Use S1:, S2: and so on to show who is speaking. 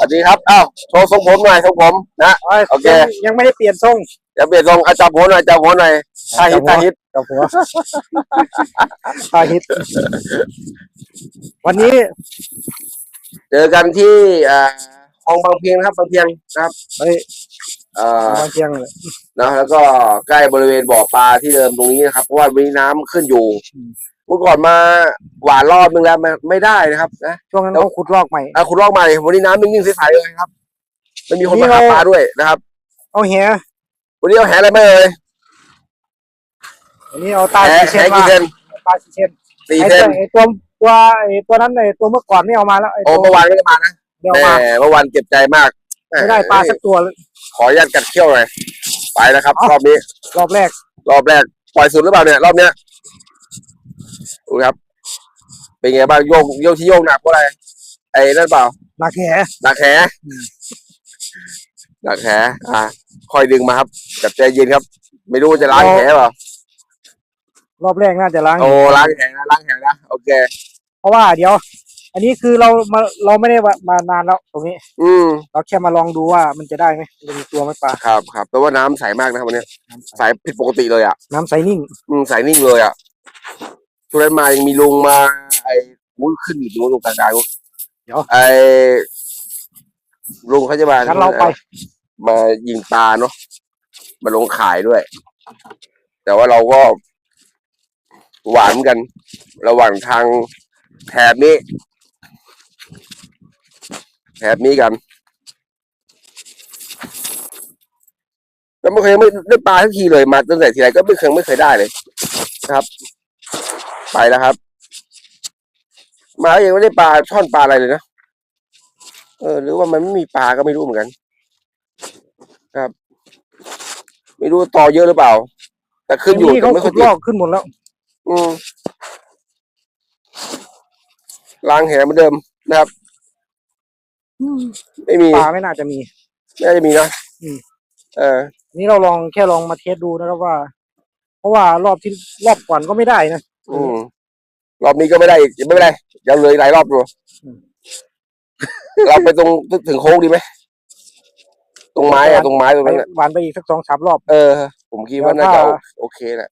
S1: สวัสดีครับอ้าวโชว์ทรงผมหน่อยทรงผมนะ
S2: อ้ย
S1: โอเค
S2: ยังยังไม่ได้เปลี่ยนทรง
S1: อย่าเปลี่ยนทรงอาจับหัวหน่อยจับหัวหน่อยตาฮิตตาฮิต
S2: กับหัวตาฮิต วันนี้
S1: เจอกันที่อ่าคลองบางเพียงนะครับบางเพียงนะครับ
S2: เฮ้ย
S1: เอ่อ
S2: มาเชียงเลย
S1: นะแล้วก็ใกล้บริเวณบ่อปลาที่เดิมตรงนี้นะครับ เพราะว่ามีน้ำขึ้นอยู่
S2: อืม
S1: เมื่อก่อนมาหวานรอบนึงแล้วมันไม่ได้นะครับนะ
S2: ช่วงนั้นเขาขุดลอกใหม่
S1: อะคุณลอกใหม่วันนี้น้ำนิ่งๆใสๆเลยครับไม่มีคน
S2: นี่
S1: มาหา
S2: เรา
S1: ปลาด้วยนะครับ
S2: เอาแห
S1: วันนี้เอาแหอะไรมาเลย
S2: อันนี้เอาตา
S1: แห
S2: สี
S1: แห
S2: เชนมา
S1: กี่เซน
S2: ตาสีเชน
S1: สี่
S2: ไอ้
S1: เซ
S2: ตัวนไอ้ตัวตัวไอ้ตัวนั้นไอ้ตัวเมื่อก่อนไม่เอามาแล้วไอ้
S1: โอ้
S2: ตัว
S1: เมื่อวานไม่ได้มานะ
S2: เดี๋ยว
S1: แหม
S2: มา
S1: เมื่อวานเก็บใจมาก
S2: ไม่ได้ปลาสักตัวเลย
S1: ขออนุญาตกัดเขี้ยวหน่อยไปแล้วครับ
S2: เอ้า
S1: รอบนี้
S2: รอบแรก
S1: รอบแรกปล่อยสุดหรือเปล่าเนี่ยรอบเนี้ยดู ครับ เป็นไงบ้างโยกโยกที่โยกหนักเพราะอะไรไอ้นั่นเปล่า
S2: หนักแห
S1: หนักแห
S2: อืม
S1: หนักแหอะคอยดึงมาครับจับใจเย็นครับ ไม่รู้ว่าจะล้างแหเปล่าร
S2: อบแรกน่าจะล้าง
S1: โอ้ล้างแหนะล้างแหนะโอเค
S2: เพราะว่าเดี๋ยว อันนี้คือเรามาเราไม่ได้มานานแล้วตรงนี้
S1: อืม
S2: เราแค่มาลองดูว่ามันจะได้ไหมมันจะมีตัวไหมปลา
S1: ครับครับแปลว่าน้ำใสมากนะครับวันนี้
S2: น้ำใส
S1: ใสผิดปกติเลยอะ
S2: น้ำใสนิ่ง
S1: อืมใสนิ่งเลยอะ ช่วงนั้นมายังมีลุงมา ไอ้มุ้ยขึ้นอยู่ตรงนู้นกลางๆไอ้ลุงเขาจะมา
S2: งั้นเราไป
S1: มายิงปลาเนาะมาลงขายด้วย แต่ว่าเราก็หวานกัน ระหว่างทางแถบนี้แถบนี้กันแล้วไม่เคยไม่ได้ปลาทักทีเลยมาตั้งแต่ทีไรก็ไม่เคยไม่เคยได้เลยนะครับ ไปแล้วครับ มาแล้วยังไม่ได้ปลาช่อนปลาอะไรเลยนะเออ หรือว่ามันไม่มีปลาก็ไม่รู้เหมือนกัน ครับ ไม่รู้ต่อเยอะหรือเปล่า แต่ขึ้นอยู่
S2: นี่
S1: แต่
S2: เขา
S1: ไม่ค่
S2: ขุ
S1: อย
S2: ด
S1: ติ
S2: ล
S1: ด
S2: อกขึ้นหมดแล้ว
S1: อืมล้างแหเหมือนเดิมนะครับ ไม่มี
S2: ปลาไม่น่าจะมี
S1: ไม่น่าจะมีนะ
S2: อืม
S1: เออ
S2: นี่เราลองแค่ลองมาเทสดูนะครับว่า เพราะว่ารอบที่รอบก่อนก็ไม่ได้นะ
S1: อืมรอบนี้ก็ไม่ได้อีกไม่เป็นไรยังเหลืออีกหลายรอบอยู่
S2: อืม
S1: เราไปตรงถึงโค้งดีไหมตรงไม้อะตรงไม้ตรง
S2: ไป
S1: นั้นอะ
S2: หวานไปอีกสักสองสามรอบ
S1: เออ ผมคิดว่าน่าจะโอโอเคแหละ